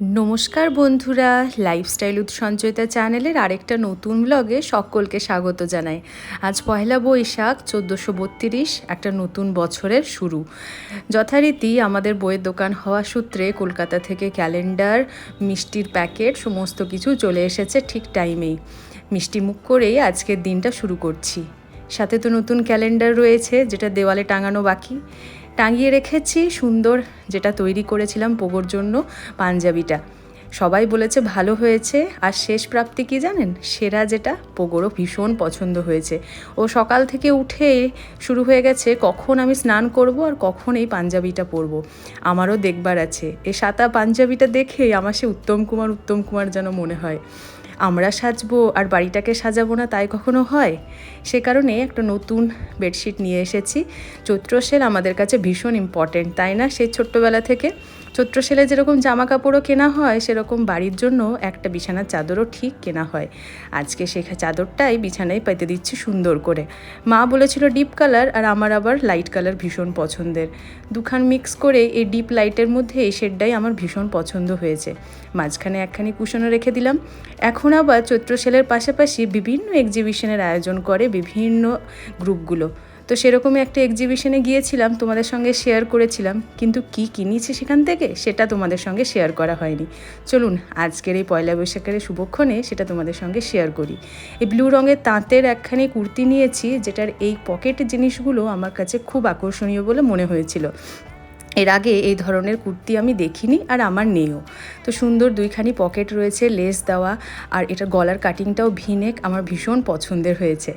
নমস্কার বন্ধুরা লাইফস্টাইল উৎ সঞ্চয়িতা চ্যানেলের আরেকটা নতুন ব্লগে সকলকে স্বাগত জানাই। আজ পয়লা বৈশাখ, চোদ্দোশো বত্রিশ, একটা নতুন বছরের শুরু। যথারীতি আমাদের বইয়ের দোকান হওয়া সূত্রে কলকাতা থেকে ক্যালেন্ডার, মিষ্টির প্যাকেট, সমস্ত কিছু চলে এসেছে ঠিক টাইমেই। মিষ্টি মুখ করেই আজকের দিনটা শুরু করছি। সাথে তো নতুন ক্যালেন্ডার রয়েছে, যেটা দেওয়ালে টাঙানো বাকি। টাঙিয়ে রেখেছি, সুন্দর যেটা তৈরি করেছিলাম পোগোর জন্য, পাঞ্জাবিটা। সবাই বলেছে ভালো হয়েছে, আর শেষ প্রাপ্তি কি জানেন? সেরা যেটা পোগোরও ভীষণ পছন্দ হয়েছে। ও সকাল থেকে উঠে শুরু হয়ে গেছে কখন আমি স্নান করব আর কখন এই পাঞ্জাবিটা পরব। আমারও দেখবার আছে। এ সাতা পাঞ্জাবিটা দেখে আমার সে উত্তম কুমার উত্তম কুমার যেন মনে হয়। আমরা সাজবো আর বাড়িটাকে সাজাবো না তাই কখনো হয়? সে কারণে একটা নতুন বেডশিট নিয়ে এসেছি। চৈত্র সেল আমাদের কাছে ভীষণ ইম্পর্টেন্ট তাই না? সে ছোট্টবেলা থেকে চৈত্র সেলে যেরকম জামা কাপড়ও কেনা হয়, সেরকম বাড়ির জন্য একটা বিছানার চাদরও ঠিক কেনা হয়। আজকে সে চাদরটাই বিছানায় পেতে দিচ্ছি সুন্দর করে। মা বলেছিল ডিপ কালার আর আমার আবার লাইট কালার ভীষণ পছন্দের। দুখান মিক্স করে এই ডিপ লাইটের মধ্যে এই শেডটাই আমার ভীষণ পছন্দ হয়েছে। মাঝখানে একখানি কুশনও রেখে দিলাম। এখন আবার চৈত্র সেলের পাশাপাশি বিভিন্ন এক্সিবিশনের আয়োজন করে বিভিন্ন গ্রুপগুলো তো সেরকমই একটা এক্সিবিশনে গিয়েছিলাম, তোমাদের সঙ্গে শেয়ার করেছিলাম। কিন্তু কি কিনেছি সেখান থেকে, সেটা তোমাদের সঙ্গে শেয়ার করা হয়নি। চলুন, আজকের এই পয়লা বৈশাখের শুভক্ষণে সেটা তোমাদের সঙ্গে শেয়ার করি। এই ব্লু রঙের তাঁতের একখানি কুর্তি নিয়েছি, যেটার এই পকেট জিনিসগুলো আমার কাছে খুব আকর্ষণীয় বলে মনে হয়েছিল। এর আগে এই ধরনের কুর্তি আমি দেখিনি আর আমার নেও। তো সুন্দর দুইখানি পকেট রয়েছে, লেস দেওয়া আর এটা গলার কাটিংটাও ভিনেক, আমার ভীষণ পছন্দের হয়েছে।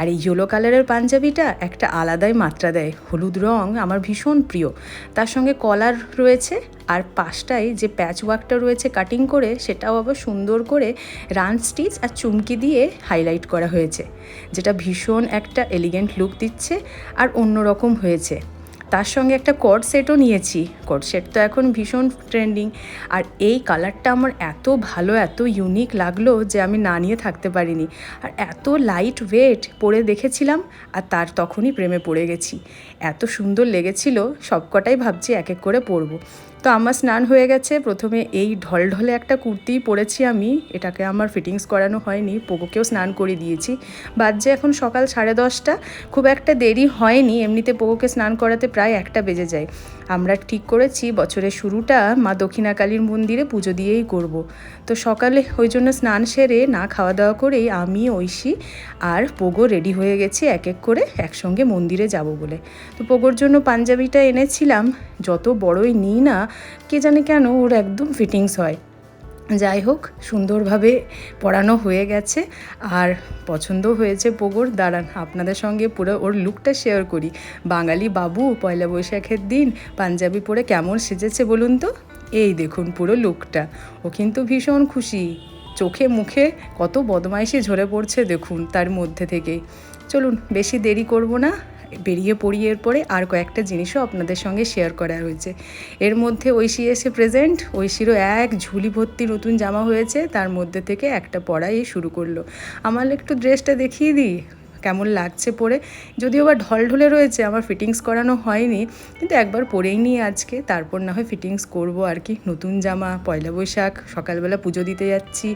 আর এই ইয়েলো কালারের পাঞ্জাবিটা একটা আলাদাই মাত্রা দেয়, হলুদ রং আমার ভীষণ প্রিয়। তার সঙ্গে কলার রয়েছে আর পাশটায় যে প্যাচ ওয়ার্কটা রয়েছে কাটিং করে, সেটাও আবার সুন্দর করে রান স্টিচ আর চুমকি দিয়ে হাইলাইট করা হয়েছে, যেটা ভীষণ একটা এলিগেন্ট লুক দিচ্ছে আর অন্যরকম হয়েছে। তার সঙ্গে একটা কট সেটও নিয়েছি। কট সেট তো এখন ভীষণ ট্রেন্ডিং আর এই কালারটা আমার এত ভালো, এত ইউনিক লাগল যে আমি না নিয়ে থাকতে পারিনি। আর এত লাইট ওয়েট পরে দেখেছিলাম আর তার তখনই প্রেমে পড়ে গেছি। এত সুন্দর লেগেছিল, সবকটাই ভাবছি এক এক করে পরবো। তো আমার স্নান হয়ে গেছে। প্রথমে এই ঢলঢলে একটা কুর্তি পরেছি আমি। এটাকে আমার ফিটিংস করানো হয়নি। পোকোকেও স্নান করে দিয়েছি। বাজছে এখন সকাল সাড়ে দশটা। খুব একটা দেরি হয়নি। এমনিতে পোকোকে স্নান করাতে প্রায় একটা বেজে যায়। আমরা ঠিক করেছি, বছরের শুরুটা মা দক্ষিণাকালীর মন্দিরে পুজো দিয়েই করব। তো সকালে ওই জন্য স্নান সেরে, না খাওয়া দাওয়া করেই আমি, ঐশী আর পোগো রেডি হয়ে গেছি এক এক করে একসঙ্গে মন্দিরে যাব বলে। তো পোগোর জন্য পাঞ্জাবিটা এনেছিলাম। যত বড়ই নিই না কে জানে কেন ওর একদম ফিটিংস হয়। যাই হোক, সুন্দরভাবে পড়ানো হয়ে গেছে। আর পছন্দও হয়েছে পোগোর, দাঁড়ান, আপনাদের সঙ্গে পুরো ওর লুকটা শেয়ার করি। বাঙালি বাবু, পয়লা বৈশাখের দিন, পাঞ্জাবি পরে কেমন সেজেছে বলুন তো? এই দেখুন পুরো লুকটা ও কিন্তু ভীষণ খুশি। চোখে মুখে কত বদমাইশি ঝরে পড়ছে দেখুন তার মধ্যে থেকেই চলুন, বেশি দেরি করব না। বেরিয়ে পড়ি এরপরে আর কয়েকটা জিনিসও আপনাদের সঙ্গে শেয়ার করা হয়েছে। এর মধ্যে ঐশী এসে প্রেজেন্ট ঐশীরও এক ঝুলি ভর্তি নতুন জামা হয়েছে, তার মধ্যে থেকে একটা পড়াই শুরু করল। আমার একটু ড্রেসটা দেখিয়ে দিই। কেমন লাগছে পরে যদিও বা ঢলঢলে রয়েছে, আমার ফিটিংস করানো হয়নি, কিন্তু একবার পরেই নিই আজকে, তারপর না হয় ফিটিংস করব আর কি। নতুন জামা, পয়লা বৈশাখ, সকালবেলা পুজো দিতে যাচ্ছি।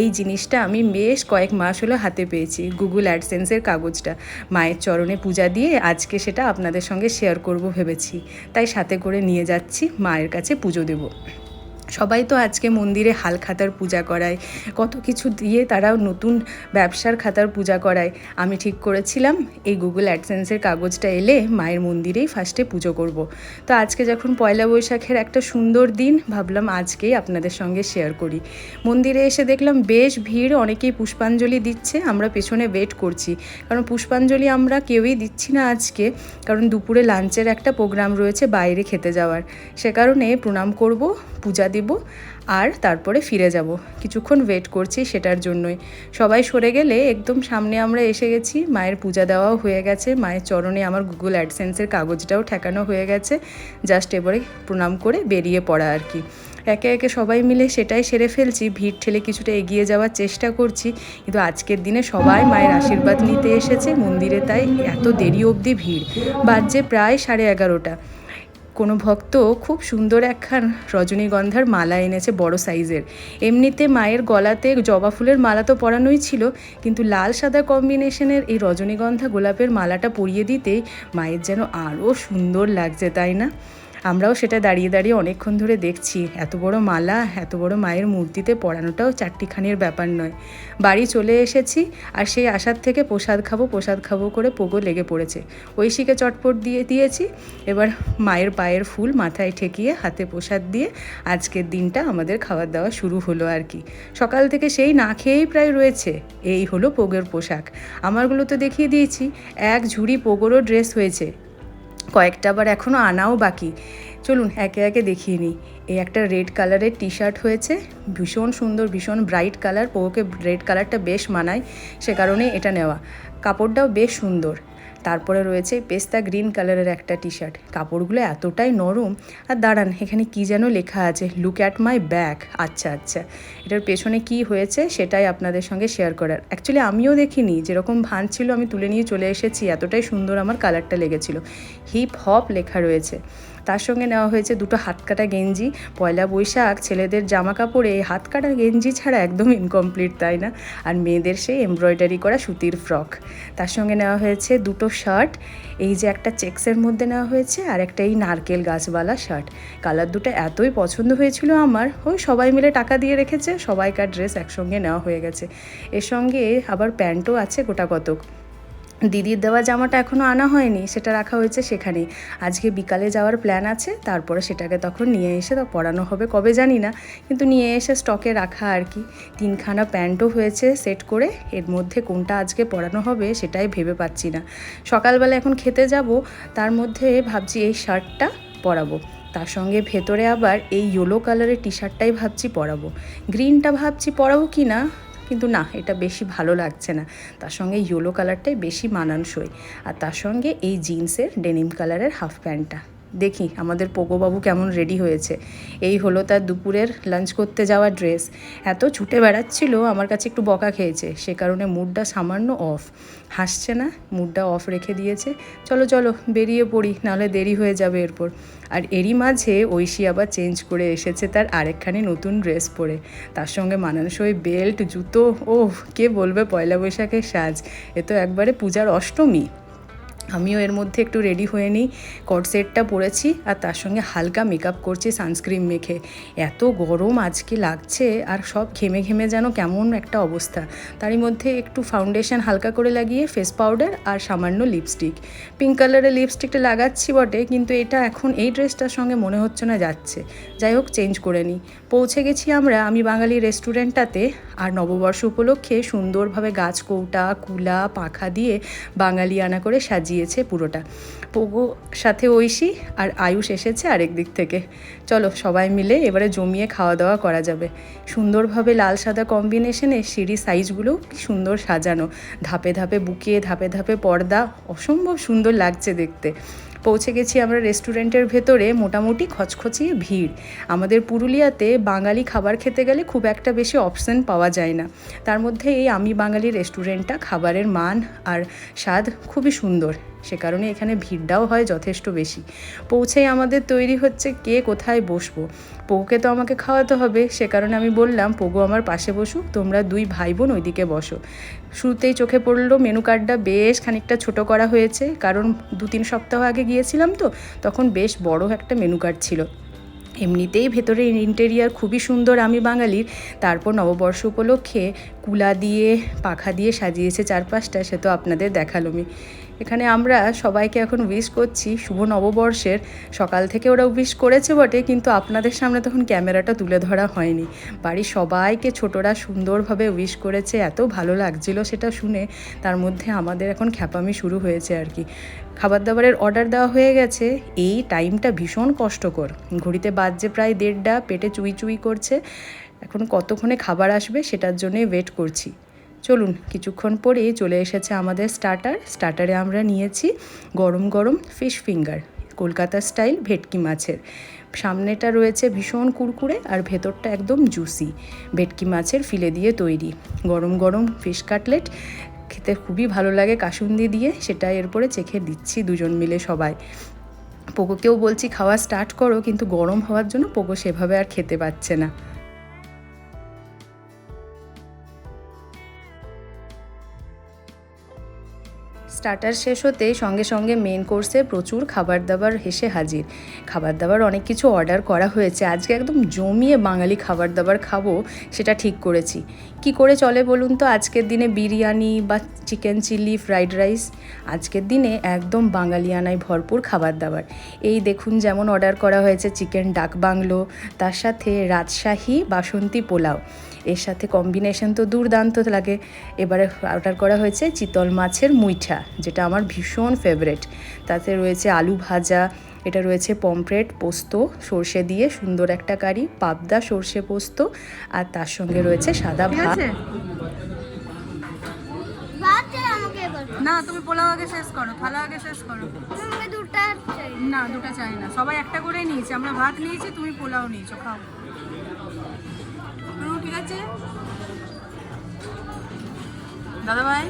এই জিনিসটা আমি বেশ কয়েক মাস হলো হাতে পেয়েছি গুগল অ্যাডসেন্সের কাগজটা। মায়ের চরণে পূজা দিয়ে আজকে সেটা আপনাদের সঙ্গে শেয়ার করব ভেবেছি। তাই সাথে করে নিয়ে যাচ্ছি, মায়ের কাছে পুজো দেবো। সবাই তো আজকে মন্দিরে হাল খাতার পূজা করায়। কত কিছু দিয়ে তারা নতুন ব্যবসার খাতার পূজা করায়। আমি ঠিক করেছিলাম, এই গুগল অ্যাডসেন্সের কাগজটা এলে মায়ের মন্দিরেই ফার্স্টে পুজো করব। তো আজকে যখন পয়লা বৈশাখের একটা সুন্দর দিন, ভাবলাম আজকেই আপনাদের সঙ্গে শেয়ার করি। মন্দিরে এসে দেখলাম বেশ ভিড়, অনেকেই পুষ্পাঞ্জলি দিচ্ছে, আমরা পেছনে ওয়েট করছি। কারণ পুষ্পাঞ্জলি আমরা কেউই দিচ্ছি না আজকে, কারণ দুপুরে লাঞ্চের একটা প্রোগ্রাম রয়েছে বাইরে খেতে যাওয়ার। সে কারণে প্রণাম করব, পূজা দিব আর তারপরে ফিরে যাব। কিছুক্ষণ ওয়েট করছি সেটার জন্যই। সবাই সরে গেলে একদম সামনে আমরা এসে গেছি। মায়ের পূজা দেওয়াও হয়ে গেছে। মায়ের চরণে আমার গুগল অ্যাডসেন্সের কাগজটাও ঠেকানো হয়ে গেছে। জাস্ট এবারে প্রণাম করে বেরিয়ে পড়া আর কি। একে একে সবাই মিলে সেটাই সেরে ফেলছি। ভিড় ঠেলে কিছুটা এগিয়ে যাওয়ার চেষ্টা করছি। কিন্তু আজকের দিনে সবাই মায়ের আশীর্বাদ নিতে এসেছে। মন্দিরে তাই এত দেরি অবধি ভিড়। বাজছে প্রায় সাড়ে এগারোটা। কোনো ভক্ত খুব সুন্দর একখান রজনীগন্ধার মালা এনেছে বড় সাইজের। এমনিতে মায়ের গলাতে জবা ফুলের মালা তো পরানোই ছিল, কিন্তু লাল সাদা কম্বিনেশনের এই রজনীগন্ধা গোলাপের মালাটা পরিয়ে দিতেই মায়ের যেন আরও সুন্দর লাগছে, তাই না? আমরাও সেটা দাঁড়িয়ে দাঁড়িয়ে অনেকক্ষণ ধরে দেখছি। এত বড় মালা, এত বড় মায়ের মূর্তিতে পড়ানোটাও চারটিখানির ব্যাপার নয়। বাড়ি চলে এসেছি আর সেই আশার থেকে প্রসাদ খাব প্রসাদ খাব করে পোগো লেগে পড়েছে। ঐশীকে চটপট দিয়ে দিয়েছি। এবার মায়ের পায়ের ফুল মাথায় ঠেকিয়ে হাতে প্রসাদ দিয়ে আজকের দিনটা আমাদের খাওয়ার দাওয়া শুরু হলো আর কি। সকাল থেকে সেই না খেয়েই প্রায় রয়েছে। এই হলো পোগের পোশাক। আমারগুলো তো দেখিয়ে দিয়েছি। এক ঝুড়ি পোগোরও ড্রেস হয়েছে। কয়েকটা আবার এখনও আনাও বাকি। চলুন, একে একে দেখিয়ে নিই। এই একটা রেড কালারের টি শার্ট হয়েছে। ভীষণ সুন্দর, ভীষণ ব্রাইট কালার। পোকে রেড কালারটা বেশ মানায়, সে কারণে এটা নেওয়া। কাপড়টাও বেশ সুন্দর। তারপরে রয়েছে পেস্তা গ্রিন কালারের একটা টি শার্ট কাপড়গুলো এতটাই নরম। আর দাঁড়ান, এখানে কি যেন লেখা আছে? লুক অ্যাট মাই ব্যাক আচ্ছা আচ্ছা। এটার পেছনে কি হয়েছে সেটাই আপনাদের সঙ্গে শেয়ার করার। অ্যাকচুয়ালি আমিও দেখিনি। যেরকম ভান ছিল, আমি তুলে নিয়ে চলে এসেছি। এতটাই সুন্দর আমার কালারটা লেগেছিল। হিপ হপ লেখা রয়েছে। তার সঙ্গে নেওয়া হয়েছে দুটো হাতকাটা গেঞ্জি, পয়লা বৈশাখ, ছেলেদের জামা কাপড়ে এই হাতকাটা গেঞ্জি ছাড়া একদম ইনকমপ্লিট তাই না? আর মেয়েদের সেই এমব্রয়ডারি করা সুতির ফ্রক তার সঙ্গে নেওয়া হয়েছে দুটো শার্ট এই যে একটা চেক্সের মধ্যে নেওয়া হয়েছে আর একটা এই নারকেল গাছওয়ালা শার্ট কালার দুটো এতই পছন্দ হয়েছিল আমার, ওই সবাই মিলে টাকা দিয়ে রেখেছে, সবাইকার ড্রেস একসঙ্গে নেওয়া হয়ে গেছে। এর সঙ্গে আবার প্যান্টও আছে গোটা কতক। দিদির দেওয়া জামাটা এখনও আনা হয়নি, সেটা রাখা হয়েছে সেখানে। আজকে বিকালে যাওয়ার প্ল্যান আছে, তারপরে সেটাকে তখন নিয়ে এসে তা পরানো হবে, কবে জানি না, কিন্তু নিয়ে এসে স্টকে রাখা আর কি। তিনখানা প্যান্টও হয়েছে সেট করে, এর মধ্যে কোনটা আজকে পরানো হবে সেটাই ভেবে পাচ্ছি না। সকালবেলা এখন খেতে যাব, তার মধ্যে ভাবছি এই শার্টটা পরাবো। তার সঙ্গে ভেতরে আবার এই ইয়েলো কালারের টি শার্টটাই ভাবছি পরাবো। গ্রিনটা ভাবছি পরাবো কি না কিন্তু না, এটা বেশি ভালো লাগছে না। তার সঙ্গে ইয়েলো কালারটাই বেশি মানানসই। আর তার সঙ্গে এই জিন্সের ডেনিম কালারের হাফ প্যান্টটা দেখি আমাদের পোকোবাবু কেমন রেডি হয়েছে। এই হলো তার দুপুরের লাঞ্চ করতে যাওয়া ড্রেস এত ছুটে বেড়াচ্ছিল, আমার কাছে একটু বকা খেয়েছে। সে কারণে মুডটা সামান্য অফ হাসছে না, মুডটা অফ রেখে দিয়েছে। চলো চলো, বেরিয়ে পড়ি, নাহলে দেরি হয়ে যাবে এরপর। আর এরই মাঝে ঐশী আবার চেঞ্জ করে এসেছে তার আরেকখানি নতুন ড্রেস পরে। তার সঙ্গে মানানসই বেল্ট জুতো ও কে বলবে পয়লা বৈশাখের সাজ। এ তো একবারে পূজার অষ্টমী। আমিও এর মধ্যে একটু রেডি হয়ে নিই। কট সেটটা পরেছি আর তার সঙ্গে হালকা মেকআপ করছি সানস্ক্রিন মেখে। এত গরম আজকে লাগছে আর সব ঘেমে ঘেমে যেন কেমন একটা অবস্থা। তারই মধ্যে একটু ফাউন্ডেশন হালকা করে লাগিয়ে ফেস পাউডার আর সামান্য লিপস্টিক পিঙ্ক কালারের লিপস্টিকটা লাগাচ্ছি বটে, কিন্তু এটা এখন এই ড্রেসটার সঙ্গে মনে হচ্ছে না যাচ্ছে। যাই হোক চেঞ্জ করে নিই পৌঁছে গেছি আমরা, আমি বাঙালি রেস্টুরেন্টটাতে আর নববর্ষ উপলক্ষে সুন্দরভাবে গাছ কৌটা, কুলা, পাখা দিয়ে বাঙালি আনা করে সাজিয়েছে পুরোটা। পোগো, সাথে ঐশী আর আয়ুষ এসেছে আরেক দিক থেকে। চলো সবাই মিলে এবারে জমিয়ে খাওয়া দাওয়া করা যাবে। সুন্দরভাবে লাল সাদা কম্বিনেশনে সিঁড়ি সাইজগুলোও কি সুন্দর সাজানো। ধাপে ধাপে বুকিয়ে ধাপে ধাপে পর্দা, অসম্ভব সুন্দর লাগছে দেখতে। পৌঁছে গেছি আমরা রেস্টুরেন্টের ভেতরে, মোটামুটি খচখচিয়ে ভিড়। আমাদের পুরুলিয়াতে বাঙালি খাবার খেতে গেলে খুব একটা বেশি অপশন পাওয়া যায় না। তার মধ্যে এই আমি বাঙালি রেস্টুরেন্টটা খাবারের মান আর স্বাদ খুবই সুন্দর। সে কারণে এখানে ভিড়টাও হয় যথেষ্ট বেশি। পৌঁছেই আমাদের তৈরি হচ্ছে কে কোথায় বসবো। পোকে তো আমাকে খাওয়াতে হবে, সে কারণে আমি বললাম, পোগো আমার পাশে বসুক, তোমরা দুই ভাই বোন ওইদিকে বসো। শুরুতেই চোখে পড়ল মেনু কার্ডটা বেশ খানিকটা ছোট করা হয়েছে, কারণ দু তিন সপ্তাহ আগে গিয়েছিলাম তো, তখন বেশ বড় একটা মেনু কার্ড ছিল। এমনিতেই ভেতরে ইন্টেরিয়ার খুবই সুন্দর আমি বাঙালির, তারপর নববর্ষ উপলক্ষে কুলা দিয়ে, পাখা দিয়ে সাজিয়েছে চারপাশটা, সে তো আপনাদের দেখালোমি এখানে আমরা সবাইকে এখন উইশ করছি শুভ নববর্ষের। সকাল থেকে ওরা উইশ করেছে বটে, কিন্তু আপনাদের সামনে তখন ক্যামেরাটা তুলে ধরা হয়নি। বাড়ির সবাইকে ছোটরা সুন্দরভাবে উইশ করেছে, এত ভালো লাগছিল সেটা শুনে। তার মধ্যে আমাদের এখন খ্যাপামি শুরু হয়েছে আর কি। খাবার দাবারের অর্ডার দেওয়া হয়ে গেছে। এই টাইমটা ভীষণ কষ্টকর। ঘড়িতে বাজছে প্রায় দেড়টা, পেটে চুই চুই করছে। এখন কতক্ষণে খাবার আসবে সেটার জন্যই ওয়েট করছি। চলুন কিছুক্ষণ পরেই চলে এসেছে আমাদের স্টার্টার স্টার্টারে আমরা নিয়েছি গরম গরম ফিশ ফিঙ্গার কলকাতা স্টাইল ভেটকি মাছের। সামনেটা রয়েছে ভীষণ কুরকুরে আর ভেতরটা একদম জুসি ভেটকি মাছের ফিলে দিয়ে তৈরি। গরম গরম ফিশ কাটলেট খেতে খুবই ভালো লাগে কাসুন্দি দিয়ে, সেটা এরপরে চেখে দিচ্ছি দুজন মিলে সবাই। পোকোকেও বলছি খাওয়া স্টার্ট করো, কিন্তু গরম হওয়ার জন্য পোকো সেভাবে আর খেতে পাচ্ছে না। স্টার্টার শেষ হতেই সঙ্গে সঙ্গে মেন কোর্সে প্রচুর খাবার দাবার হেসে হাজির। খাবার দাবার অনেক কিছু অর্ডার করা হয়েছে। আজকে একদম জমিয়ে বাঙালি খাবার দাবার খাব সেটা ঠিক করেছি। কি করে চলে বলুন তো? আজকের দিনে বিরিয়ানি বা চিকেন চিলি ফ্রাইড রাইস আজকের দিনে একদম বাঙালিয়ানায় ভরপুর খাবার দাবার এই দেখুন যেমন অর্ডার করা হয়েছে চিকেন ডাক বাংলো, তার সাথে রাজশাহী বাসন্তী পোলাও। এর সাথে কম্বিনেশন তো দুর্দান্ত লাগে। এবারে অর্ডার করা হয়েছে চিতল মাছের মুইঠা যেটা আমার ভীষণ ফেভারেট তাতে রয়েছে আলু ভাজা এটা রয়েছে পমফ্রেট পোস্ত সর্ষে দিয়ে সুন্দর একটা কারি পাবদা সর্ষে পোস্ত আর তার সঙ্গে রয়েছে সাদা ভাত। না তুমি পোলাও আগে শেষ করো থালা আগে শেষ করো। দুটা না দুটো চাই না সবাই একটা করে নিয়েছি আমরা ভাত নিয়েছি তুমি পোলাও নিয়েছো খাও। ঠিক আছে? দাদা ভাই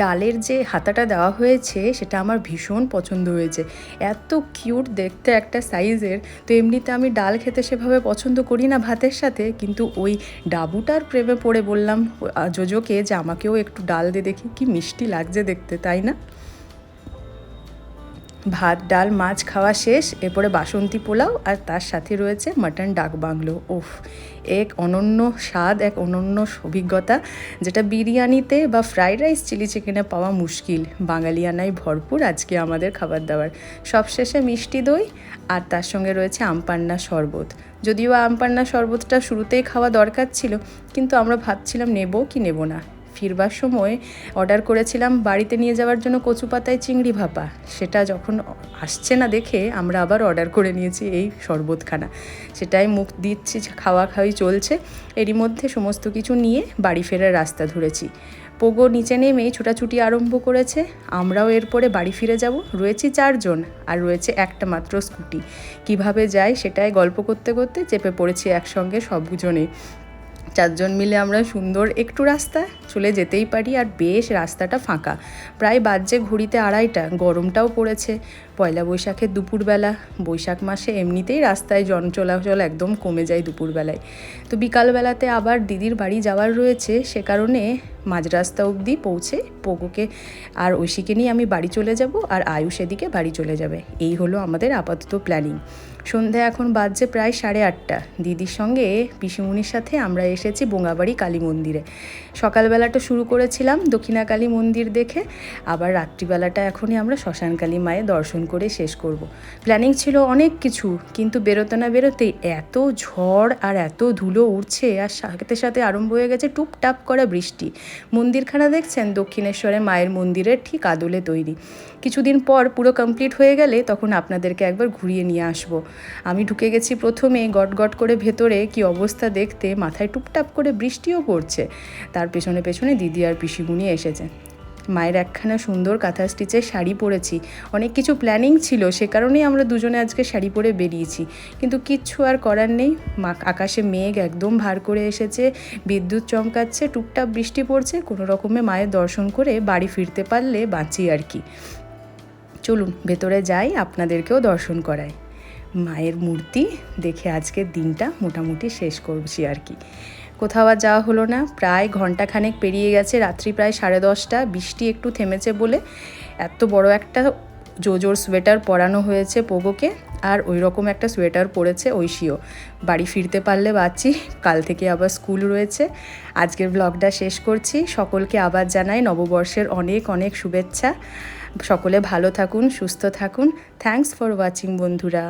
ডালের যে হাতাটা দেওয়া হয়েছে, সেটা আমার ভীষণ পছন্দ হয়েছে। এত কিউট দেখতে একটা সাইজের। তো এমনিতে আমি ডাল খেতে সেভাবে পছন্দ করি না ভাতের সাথে, কিন্তু ওই ডাবুটার প্রেমে পড়ে বললাম যোজোকে যে আমাকেও একটু ডাল দিয়ে দেখি, কি মিষ্টি লাগছে দেখতে, তাই না? ভাত, ডাল, মাছ খাওয়া শেষ, এরপরে বাসন্তী পোলাও আর তার সাথে রয়েছে মাটন ডাক বাংলো। ওফ এক অনন্য স্বাদ, এক অনন্য অভিজ্ঞতা, যেটা বিরিয়ানিতে বা ফ্রাইড রাইস, চিলি চিকেনে পাওয়া মুশকিল। বাঙালিয়ানায় ভরপুর আজকে আমাদের খাবার দাবার। সবশেষে মিষ্টি দই আর তার সঙ্গে রয়েছে আমপান্না শরবত। যদিও আমপান্না শরবতটা শুরুতেই খাওয়া দরকার ছিল, কিন্তু আমরা ভাবছিলাম নেব কি নেব না। ফিরবার সময় অর্ডার করেছিলাম বাড়িতে নিয়ে যাওয়ার জন্য কচু পাতায় চিংড়ি ভাপা। সেটা যখন আসছে না দেখে আমরা আবার অর্ডার করে নিয়েছি এই শরবতখানা। সেটাই মুখ দিচ্ছি, খাওয়া খাওয়াই চলছে। এরই মধ্যে সমস্ত কিছু নিয়ে বাড়ি ফেরার রাস্তা ধরেছি। পোগো নিচে নেমেই ছোটাছুটি আরম্ভ করেছে। আমরাও এরপরে বাড়ি ফিরে যাব। রয়েছি চারজন আর রয়েছে একটা মাত্র স্কুটি। কীভাবে যাই সেটাই গল্প করতে করতে চেপে পড়েছি একসঙ্গে সবজনে। চারজন মিলে আমরা সুন্দর একটু রাস্তা চলে যেতেই পারি আর বেশ রাস্তাটা ফাঁকা। প্রায় বাজছে ঘড়িতে আড়াইটা, গরমটাও পড়েছে। পয়লা বৈশাখের দুপুরবেলা, বৈশাখ মাসে এমনিতেই রাস্তায় জন চলাচল একদম কমে যায় দুপুরবেলায়। তো বিকালবেলাতে আবার দিদির বাড়ি যাওয়ার রয়েছে, সে কারণে মাঝ রাস্তা অবধি পৌঁছে পোগোকে আর ঐশীকে নিয়ে আমি বাড়ি চলে যাব আর আয়ুষ এদিকে বাড়ি চলে যাবে। এই হলো আমাদের আপাতত প্ল্যানিং সন্ধে এখন বাজছে প্রায় সাড়ে আটটা। দিদির সঙ্গে পিসিমুনির সাথে আমরা এসেছি বোঙাবাড়ি কালী মন্দিরে। সকালবেলাটা শুরু করেছিলাম দক্ষিণা কালী মন্দির দেখে, আবার রাত্রিবেলাটা এখনই আমরা শ্মশান কালী মায়ের দর্শন করে শেষ করব। প্ল্যানিং ছিল অনেক কিছু, কিন্তু বেরোতে না বেরোতে এত ঝড় আর এত ধুলো উঠছে আর সাথে সাথে আরম্ভ হয়ে গেছে টুপটাপ করা বৃষ্টি। মন্দিরখানা দেখছেন? দক্ষিণেশ্বরে মায়ের মন্দিরের ঠিক আদলে তৈরি। কিছুদিন পর পুরো কমপ্লিট হয়ে গেলে তখন আপনাদেরকে একবার ঘুরিয়ে নিয়ে আসব। আমি ঢুকে গেছি প্রথমে, গটগট গট করে ভেতরে, কি অবস্থা দেখতে? মাথায় টুপটাপ করে বৃষ্টিও পড়ছে। তার পেছনে পেছনে দিদি আর পিসিমুনি এসেছে মায়ের একখানা সুন্দর কাঁথা স্টিচের শাড়ি পরেছি। অনেক কিছু প্ল্যানিং ছিল, সে কারণেই আমরা দুজনে আজকে শাড়ি পরে বেরিয়েছি। কিন্তু কিচ্ছু আর করার নেই। মা, আকাশে মেঘ একদম ভার করে এসেছে, বিদ্যুৎ চমকাচ্ছে টুকটাপ বৃষ্টি পড়ছে, কোনো রকমে মায়ের দর্শন করে বাড়ি ফিরতে পারলে বাঁচি আর কি। চলুন, ভেতরে যাই, আপনাদেরকেও দর্শন করাই। মায়ের মূর্তি দেখে আজকের দিনটা মোটামুটি শেষ করছি আর কি। কোথাও আর যাওয়া হলো না। প্রায় ঘন্টাখানেক পেরিয়ে গেছে, রাত্রি প্রায় সাড়ে দশটা, বৃষ্টি একটু থেমেছে বলে। এত বড় একটা জোজোর সোয়েটার পরানো হয়েছে পোগোকে, আর ওই রকম একটা সোয়েটার পরেছে ঐশীও। বাড়ি ফিরতে পারলে বাচ্চি কাল থেকে আবার স্কুল রয়েছে। আজকের ব্লগটা শেষ করছি। সকলকে আবার জানাই নববর্ষের অনেক অনেক শুভেচ্ছা। সকলে ভালো থাকুন, সুস্থ থাকুন। থ্যাঙ্কস ফর ওয়াচিং বন্ধুরা।